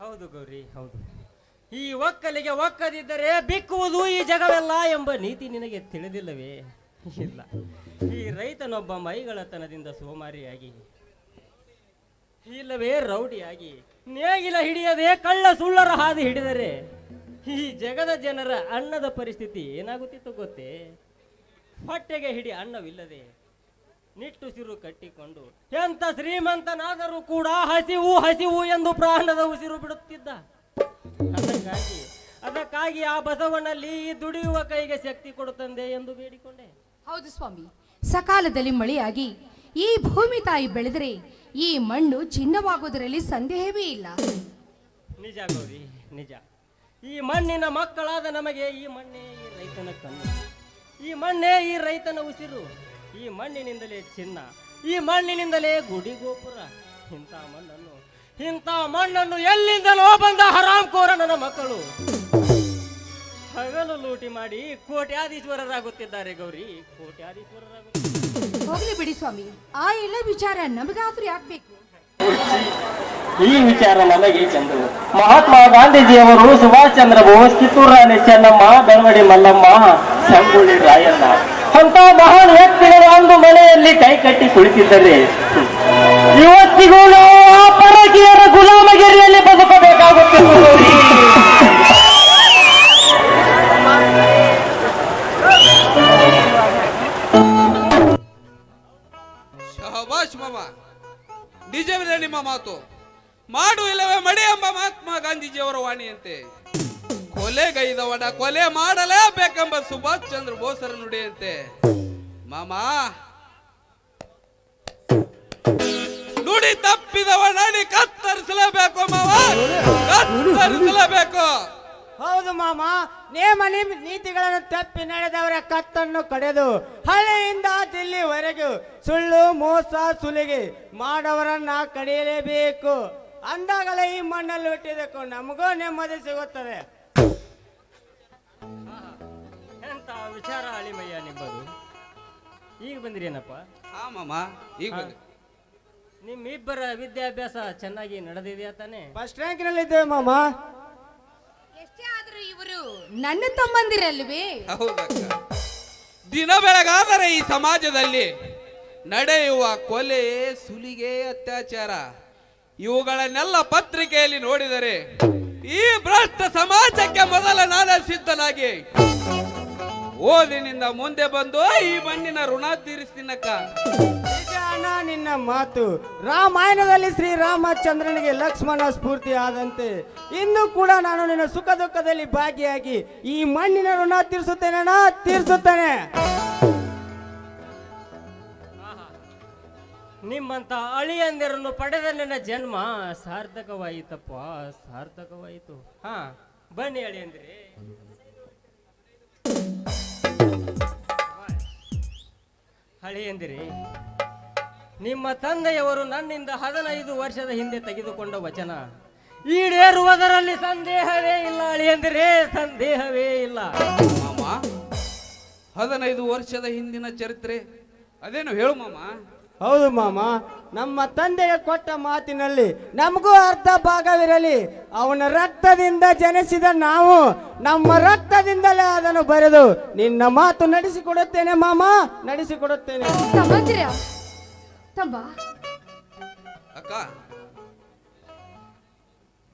ಹೌದು ಗೌರಿ, ಹೌದು. ಈ ಒಕ್ಕಲಿಗೆ ಒಕ್ಕದಿದ್ದರೆ ಬಿಕ್ಕುವುದು ಈ ಜಗವೆಲ್ಲ ಎಂಬ ನೀತಿ ನಿನಗೆ ತಿಳಿದಿಲ್ಲವೇ? ಇಲ್ಲ. ಈ ರೈತನೊಬ್ಬ ಮೈಗಳತನದಿಂದ ಸೋಮಾರಿಯಾಗಿ, ಇಲ್ಲವೇ ರೌಡಿಯಾಗಿ, ನೇಗಿಲ ಹಿಡಿಯದೆ ಕಳ್ಳ ಸುಳ್ಳರ ಹಾದಿ ಹಿಡಿದರೆ ಈ ಜಗದ ಜನರ ಅನ್ನದ ಪರಿಸ್ಥಿತಿ ಏನಾಗುತ್ತಿತ್ತು ಗೊತ್ತೇ? ಹೊಟ್ಟೆಗೆ ಹಿಡಿ ಅನ್ನವಿಲ್ಲದೆ ನಿಟ್ಟುಸಿರು ಕಟ್ಟಿಕೊಂಡು ಎಂತ ಶ್ರೀಮಂತನಾದರೂ ಕೂಡ ಹಸಿವು ಹಸಿವು ಎಂದು ಪ್ರಾಣದ ಉಸಿರು ಬಿಡುತ್ತಿದ್ದ. ಅದಕ್ಕಾಗಿ ಅದಕ್ಕಾಗಿ ಆ ಬಸವನಲ್ಲಿ ದುಡಿಯುವ ಕೈಗೆ ಶಕ್ತಿ ಕೊಡುತ್ತಂದೆ ಎಂದು ಬೇಡಿಕೊಂಡೆ. ಹೌದು ಸ್ವಾಮಿ ಸಕಾಲದಲ್ಲಿ ಮಳೆಯಾಗಿ ಈ ಭೂಮಿ ತಾಯಿ ಬೆಳೆದರೆ ಈ ಮಣ್ಣು ಚಿನ್ನವಾಗುವುದರಲ್ಲಿ ಸಂದೇಹವೇ ಇಲ್ಲ. ನಿಜ ಗೌರಿ ನಿಜ. ಈ ಮಣ್ಣಿನ ಮಕ್ಕಳಾದ ನಮಗೆ ಈ ಮಣ್ಣೇ ಈ ರೈತನ ಕಣ್ಣು. ಈ ಮಣ್ಣೇ ಈ ರೈತನ ಉಸಿರು. ಈ ಮಣ್ಣಿನಿಂದಲೇ ಚಿನ್ನ ಈ ಮಣ್ಣಿನಿಂದಲೇ ಗುಡಿ ಗೋಪುರ ಇಂಥ ಮಣ್ಣನ್ನು ಇಂಥ ಮಣ್ಣನ್ನು ಎಲ್ಲಿಂದಲೋ ಬಂದ ಹರಾಮ್ಕೋರ ನನ್ನ ಮಕ್ಕಳು. ಹಗಲು ಲೂಟಿ ಮಾಡಿ ಕೋಟ್ಯಾಧೀಶ್ವರರಾಗುತ್ತಿದ್ದಾರೆ ಗೌರಿ ಕೋಟ್ಯಾಧೀಶ್ವರರಾಗುತ್ತಿದ್ದಾರೆ. ಹೋಗ್ಲಿ ಬಿಡಿ ಸ್ವಾಮಿ ಆ ಎಲ್ಲ ವಿಚಾರ ನಮಗಾದ್ರೂ ಯಾಕ್ಬೇಕು ಈ ವಿಚಾರ ನಮಗೆ ಚಂದ್ರ ಮಹಾತ್ಮ ಗಾಂಧೀಜಿಯವರು ಸುಭಾಷ್ ಚಂದ್ರ ಬೋಸ್ ಕಿತ್ತೂರು ರಾಣಿ ಚೆನ್ನಮ್ಮ ಬೆಳವಡಿ ಮಲ್ಲಮ್ಮ ಸಂಗೊಳ್ಳಿ ರಾಯಣ್ಣ. ಅಂತ ಮಹಾನ್ ವ್ಯಕ್ತಿಗಳು ಅಂದು ಮನೆಯಲ್ಲಿ ಕೈ ಕಟ್ಟಿ ಕುಳಿತಿದ್ದರೆ ಇವತ್ತಿಗೂ ನಾವು ಚಂದ್ರ ಬೋಸರ ನುಡಿಯಂತೆ. ಮಾಮಾ. ನುಡಿ ತಪ್ಪಿದವ ನಡಿ ಕತ್ತರಿಸಲೇಬೇಕು ಮಾವ ಕತ್ತರಿಸಲೇಬೇಕು. ಹೌದು ಮಾಮ, ನೇಮ ನಿಮ್ ನೀತಿಗಳನ್ನು ತಪ್ಪಿ ನಡೆದವರ ಕತ್ತನ್ನು ಕಡೆದು ಹಳೆಯಿಂದ ದಿಲ್ಲಿವರೆಗೂ ಸುಳ್ಳು, ಮೋಸ, ಸುಲಿಗೆ ಮಾಡವರನ್ನ ಕಡಿಯಲೇಬೇಕು. ಅಂದಾಗಲೇ ಈ ಮಣ್ಣಲ್ಲಿ ಹುಟ್ಟಿದಕ್ಕೂ ನಮಗೂ ನೆಮ್ಮದಿ ಸಿಗುತ್ತದೆ. ವಿಚಾರ ಅಳಿಮಯ್ಯ ನಿಮ್ಮದು ಈಗ ಬಂದಿರೇನಪ್ಪ ಹಾ ಮಾಮ ಈಗ ಬಂದೆ. ನಿಮ್ಮಿಬ್ಬರ ವಿದ್ಯಾಭ್ಯಾಸ ಚೆನ್ನಾಗಿ ನಡೆದಿದೆಯಾ ತಾನೇ? ಫಸ್ಟ್ ರ್ಯಾಂಕ್ನಲ್ಲಿ ಇದ್ದೇವೆ ಮಾಮ. ಎಷ್ಟೇ ಆದ್ರೂ ಇವರು ನನ್ನ ತಮ್ಮಂದಿರಲ್ವೇ? ಹೌದಕ್ಕ. ದಿನ ಬೆಳಗಾದರೆ ಈ ಸಮಾಜದಲ್ಲಿ ನಡೆಯುವ ಕೊಲೆ ಸುಲಿಗೆ ಅತ್ಯಾಚಾರ ಇವುಗಳನ್ನೆಲ್ಲ ಪತ್ರಿಕೆಯಲ್ಲಿ ನೋಡಿದರೆ ಈ ಭ್ರಷ್ಟ ಸಮಾಜಕ್ಕೆ ಮೊದಲ ನಾನೇ ಸಿದ್ಧನಾಗಿ ಓದಿನಿಂದ ಮುಂದೆ ಬಂದು ಈ ಮಣ್ಣಿನ ಋಣ ತೀರಿಸ್ತೀನಕ್ಕ. ನಿಜ ಅಣ್ಣ ನಿನ್ನ ಮಾತು. ರಾಮಾಯಣದಲ್ಲಿ ಶ್ರೀರಾಮಚಂದ್ರನಿಗೆ ಲಕ್ಷ್ಮಣ ಸ್ಫೂರ್ತಿ ಆದಂತೆ ಇನ್ನು ಕೂಡ ನಾನು ನಿನ್ನ ಸುಖ ದುಃಖದಲ್ಲಿ ಭಾಗಿಯಾಗಿ ಈ ಮಣ್ಣಿನ ಋಣ ತೀರಿಸುತ್ತೇನೆ ಅಣ್ಣ ತೀರಿಸುತ್ತೇನೆ. ನಿಮ್ಮಂತ ಅಳಿಯಂದಿರನ್ನು ಪಡೆದ ನನ್ನ ಜನ್ಮ ಸಾರ್ಥಕವಾಯಿತಪ್ಪ ಸಾರ್ಥಕವಾಯಿತು. ಹ. ಬನ್ನಿ ಅಳಿಯಂದಿರಿ. ಅಳಿಯಂದಿರಿ ನಿಮ್ಮ ತಂದೆಯವರು ನನ್ನಿಂದ ಹದಿನೈದು ವರ್ಷದ ಹಿಂದೆ ತೆಗೆದುಕೊಂಡ ವಚನ. ಈಡೇರುವುದರಲ್ಲಿ ಸಂದೇಹವೇ ಇಲ್ಲ ಅಳಿಯಂದಿರೇ ಸಂದೇಹವೇ ಇಲ್ಲ. ಮಾಮ, ಹದಿನೈದು ವರ್ಷದ ಹಿಂದಿನ ಚರಿತ್ರೆ, ಅದೇನು ಹೇಳು ಮಾಮ? ಹೌದು ಮಾಮ ನಮ್ಮ ತಂದೆಗೆ ಕೊಟ್ಟ ಮಾತಿನಲ್ಲಿ ನಮಗೂ ಅರ್ಧ ಭಾಗವಿರಲಿ. ಅವನ ರಕ್ತದಿಂದ ಜನಿಸಿದ ನಾವು ನಮ್ಮ ರಕ್ತದಿಂದಲೇ ಅದನ್ನು ಬರೆದು ನಿನ್ನ ಮಾತು ನಡೆಸಿಕೊಡುತ್ತೇನೆ ಮಾಮ ನಡೆಸಿಕೊಡುತ್ತೇನೆ. ಅಕ್ಕ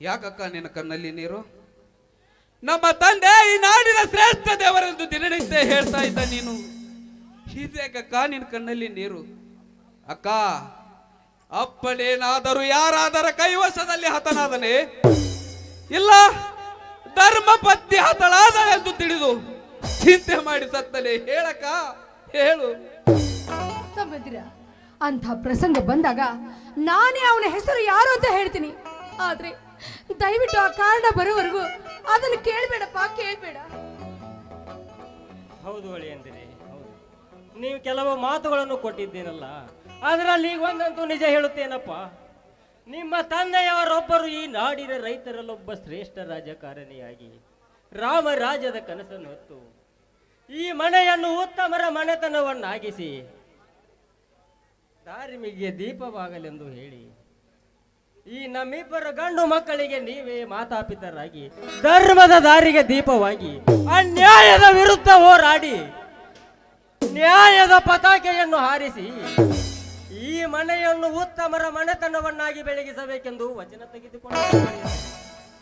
ಯಾಕಕ್ಕ ನಿನ್ನ ಕಣ್ಣಲ್ಲಿ ನೀರು? ನಮ್ಮ ತಂದೆ ಈ ನಾಡಿನ ಶ್ರೇಷ್ಠ ದೇವರೆಂದು ದಿನನಿತ್ಯ ಹೇಳ್ತಾ ಇದ್ದ ನೀನು. ಹೀಗೆ ಅಕ್ಕ ನಿನ್ನ ಕಣ್ಣಲ್ಲಿ ನೀರು? ಅಕ್ಕ ಅಪ್ಪನೇನಾದರೂ ಯಾರಾದರ ಕೈವಶದಲ್ಲಿ ಹತನಾದನೆ? ಇಲ್ಲ ಧರ್ಮ ಪತ್ನಿ ಎಂದು ತಿಳಿದು ಚಿಂತೆ ಮಾಡಿ ಸತ್ತನೆ. ಹೇಳಕ್ಕ ಹೇಳು. ಅಂತ ಅಂಥ ಪ್ರಸಂಗ ಬಂದಾಗ ನಾನೇ ಅವನ ಹೆಸರು ಯಾರು ಅಂತ ಹೇಳ್ತೀನಿ. ಆದ್ರೆ ದಯವಿಟ್ಟು ಆ ಕಾರಣ ಬರೋವರೆಗೂ ಅದನ್ನು ಕೇಳ್ಬೇಡಪ್ಪ ಕೇಳ್ಬೇಡ. ಹೌದು ಹೊಳೆ ಹೌದು. ನೀವು ಕೆಲವು ಮಾತುಗಳನ್ನು ಕೊಟ್ಟಿದ್ದೀನಲ್ಲ ಅದರಲ್ಲಿ ಈಗ ಒಂದಂತೂ ನಿಜ ಹೇಳುತ್ತೇನಪ್ಪ. ನಿಮ್ಮ ತಂದೆಯವರೊಬ್ಬರು ಈ ನಾಡಿನ ರೈತರಲ್ಲೊಬ್ಬ ಶ್ರೇಷ್ಠ ರಾಜಕಾರಣಿಯಾಗಿ ರಾಮರಾಜದ ಕನಸನ್ನು ಹೊತ್ತು ಈ ಮನೆಯನ್ನು ಉತ್ತಮರ ಮನೆತನವನ್ನಾಗಿಸಿ ಧಾರ್ಮಿಗೆ ದೀಪವಾಗಲೆಂದು ಹೇಳಿ ಈ ನಮ್ಮಿಬ್ಬರ ಗಂಡು ಮಕ್ಕಳಿಗೆ ನೀವೇ ಮಾತಾಪಿತರಾಗಿ ಧರ್ಮದ ದಾರಿಗೆ ದೀಪವಾಗಿ ಅನ್ಯಾಯದ ವಿರುದ್ಧ ಹೋರಾಡಿ ನ್ಯಾಯದ ಪತಾಕೆಯನ್ನು ಹಾರಿಸಿ ಈ ಮನೆಯನ್ನು ಉತ್ತಮರ ಮನೆತನವನ್ನಾಗಿ ಬೆಳಗಿಸಬೇಕೆಂದು ವಚನ ತೆಗೆದುಕೊಂಡು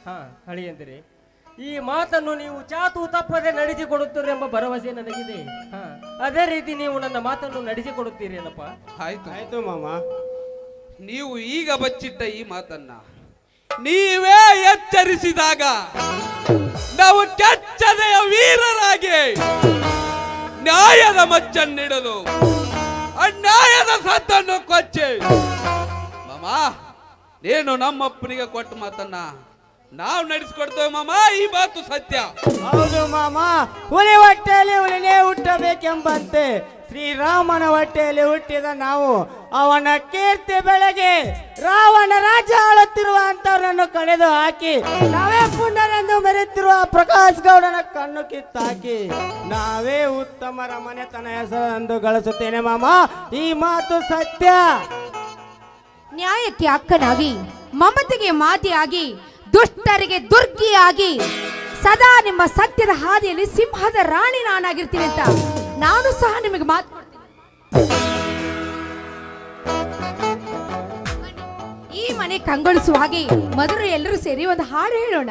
ಹಾ ಹಳಿಯಂದಿರಿ ಈ ಮಾತನ್ನು ನೀವು ಚಾತು ತಪ್ಪದೆ ನಡೆಸಿಕೊಡುತ್ತೀರೆಂಬ ಭರವಸೆ ನನಗಿದೆ. ಹಾ ಅದೇ ರೀತಿ ನೀವು ನನ್ನ ಮಾತನ್ನು ನಡೆಸಿಕೊಡುತ್ತೀರೇನಪ್ಪ ಆಯ್ತು. ಆಯ್ತು ಮಾಮ. ನೀವು ಈಗ ಬಚ್ಚಿಟ್ಟ ಈ ಮಾತನ್ನ ನೀವೇ ಎಚ್ಚರಿಸಿದಾಗ ನಾವು ಕೆಚ್ಚದೆಯ ವೀರರಾಗಿ ನ್ಯಾಯದ ಮಚ್ಚನ್ನಿಡಲು ಅನ್ಯಾಯದ ಸದ್ದನ್ನು ಕೊಚ್ಚಿ. ಮಾಮ, ನೀನು ನಮ್ಮಪ್ಪನಿಗೆ ಕೊಟ್ಟ ಮಾತನ್ನ ನಾವು ನಡೆಸ್ಕೊಡ್ತೇವೆ ಮಾಮ, ಈ ಮಾತು ಸತ್ಯ. ಹೌದು ಮಾಮ, ಹುಲಿ ಹೊಟ್ಟೆಯಲ್ಲಿ ಹುಲಿನೇ ಹುಟ್ಟಬೇಕೆಂಬಂತೆ ಶ್ರೀರಾಮನ ಹೊಟ್ಟೆಯಲ್ಲಿ ಹುಟ್ಟಿದ ನಾವು ಅವನ ಕೀರ್ತಿ ಬೆಳಗ್ಗೆ ರಾವಣ ರಾಜ ಆಳುತ್ತಿರುವ ಅಂತವರನ್ನು ಕಳೆದು ಹಾಕಿ ನಾವೇ ಪುಣ್ಯರೆಂದು ಮೆರೆತಿರುವ ಪ್ರಕಾಶ್ ಗೌಡನ ಕಣ್ಣು ಕಿತ್ತಾಕಿ ನಾವೇ ಉತ್ತಮರ ಮನೆತನ ಎಂದು ಗಳಿಸುತ್ತೇನೆ ಮಾಮ. ಈ ಮಾತು ಸತ್ಯ. ನ್ಯಾಯಕ್ಕೆ ಅಕ್ಕನಾಗಿ, ಮಮತೆಗೆ ಮಾತಿಯಾಗಿ, ದುಷ್ಟರಿಗೆ ದುರ್ಗಿಯಾಗಿ, ಸದಾ ನಿಮ್ಮ ಸತ್ಯದ ಹಾದಿಯಲ್ಲಿ ಸಿಂಹದ ರಾಣಿ ನಾನಾಗಿರ್ತೀನಿ ಅಂತ ನಾನು ಸಹ ನಿಮಗೆ ಮಾತು ಮನೆ ಕಂಗೊಳಿಸುವ ಹಾಗೆ ಮೊದಲು ಎಲ್ಲರೂ ಸೇರಿ ಒಂದು ಹಾಡು ಹೇಳೋಣ.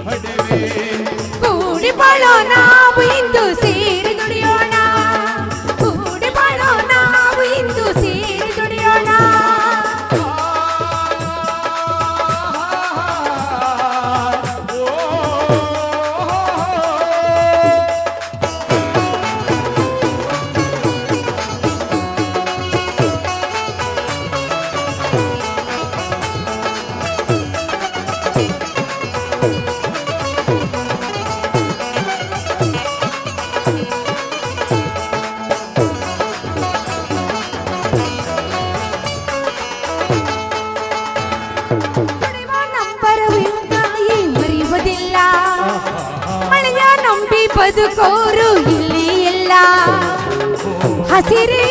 ನೀ ಪಡೆವೆ ಕೂಡಿ ಬಾಳೋ ನಾವು ಇಂದು ಬದುಕೋರು ಇಲ್ಲಿ ಇಲ್ಲ ಹಸಿರೇ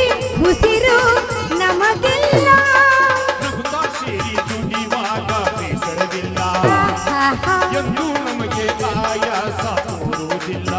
ಉಸಿರು ನಮಗೆಲ್ಲ ನಗುತ್ತಾ ಸೇರಿ ದುಡಿಯುವಾಗ ಬೇಸರವಿಲ್ಲ ಆಹಾ. ಎಂದು ನಮಗೆ ಆಯಾಸ ತೋರುವುದಿಲ್ಲ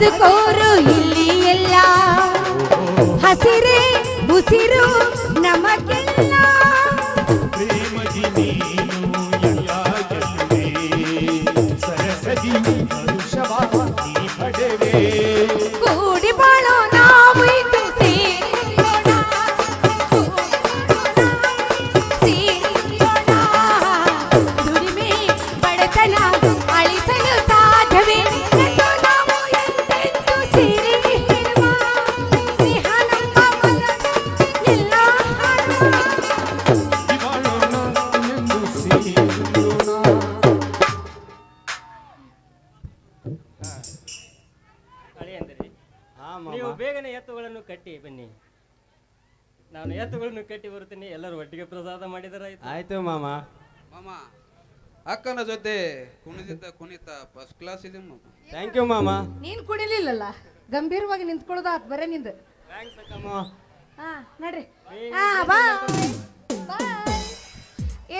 ಬದುಕೋರು ಇಲ್ಲಿ ಎಲ್ಲ. ಹಸಿರೇ ಉಸಿರು ನೀವು ಬೇಗನೆ ಎತ್ತುಗಳನ್ನು ಕಟ್ಟಿ ಬನ್ನಿ. ನಾನು ಎತ್ತುಗಳನ್ನು ಕಟ್ಟಿ ಬರುತ್ತೇನೆ. ಎಲ್ಲರೂ ಒಟ್ಟಿಗೆ ಪ್ರಸಾದ ಮಾಡಿದರಾಯ್ತು ಆಯ್ತು. ಮಾಮ. ಮಾಮ ಅಕ್ಕನ ಜೊತೆ ಕುಣಿದಿದ್ದ ಕುಣಿತ ಫಸ್ಟ್ ಕ್ಲಾಸ್ ಇದೆ ಮಾಮ. ಥ್ಯಾಂಕ್ ಯು ಮಾಮ. ನೀನ್ ಕುಡಿಲಿಲ್ಲಲ್ಲ ಗಂಭೀರವಾಗಿ ನಿಂತ್ಕೊಳ್ಳೋದು ಆತ್ ಬರೇ ನಿಂದು. ಥ್ಯಾಂಕ್ಸ್ ಅಕ್ಕಮ್ಮ. ಹಾ ನಡ್ರಿ. ಹಾ ಬಾ. ಏ